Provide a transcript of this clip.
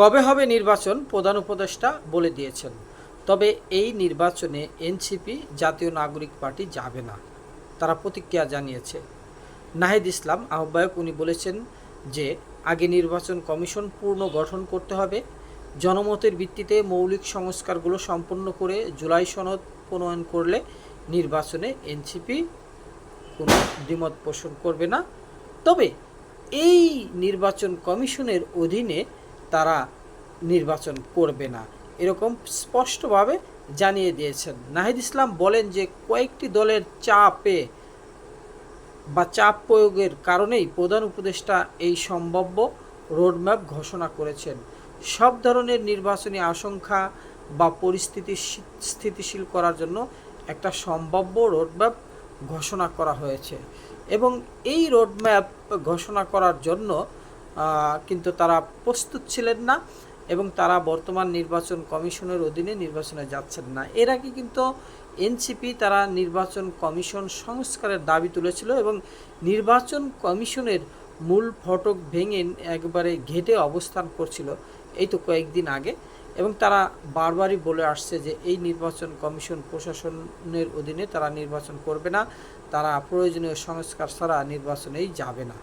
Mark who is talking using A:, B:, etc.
A: কবে হবে নির্বাচন প্রধান উপদেষ্টা বলে দিয়েছেন। তবে এই নির্বাচনে এনসিপি জাতীয় নাগরিক পার্টি যাবে না। তারা প্রতিক্রিয়া জানিয়েছে। নাহিদ ইসলাম আহ্বায়ক, উনি বলেছেন যে, আগে নির্বাচন কমিশন পূর্ণ গঠন করতে হবে। জনমতের ভিত্তিতে মৌলিক সংস্কারগুলো সম্পন্ন করে জুলাই সনদ প্রণয়ন করলে নির্বাচনে এনসিপি কোনো দ্বিমত পোষণ করবে না। তবে এই নির্বাচন কমিশনের অধীনে তারা নির্বাচন করবে না। এরকম স্পষ্টভাবে জানিয়ে দিয়েছেন। নাহিদ ইসলাম বলেন যে, কয়েকটি দলের চাপে বা চাপ প্রয়োগের কারণেই প্রধান উপদেষ্টা এই সম্ভাব্য রোডম্যাপ ঘোষণা করেছেন। সব ধরনের নির্বাচনী আশঙ্কা বা পরিস্থিতি স্থিতিশীল করার জন্য একটা সম্ভাব্য রোডম্যাপ ঘোষণা করা হয়েছে। এবং এই রোডম্যাপ ঘোষণা করার জন্য কিন্তু তারা প্রস্তুত ছিলেন না এবং তারা বর্তমান নির্বাচন কমিশনের অধীনে নির্বাচনে যাচ্ছেন না। এর আগে কিন্তু এনসিপি তারা নির্বাচন কমিশন সংস্কারের দাবি তুলেছিল এবং নির্বাচন কমিশনের মূল ফটক ভেঙে একবারে ঘেটে অবস্থান করছিল এই তো কয়েকদিন আগে এবং তারা বারবারই বলে আসছে যে এই নির্বাচন কমিশন প্রশাসনের অধীনে তারা নির্বাচন করবে না, তারা প্রয়োজনীয় সংস্কার ছাড়া নির্বাচনেই যাবে না।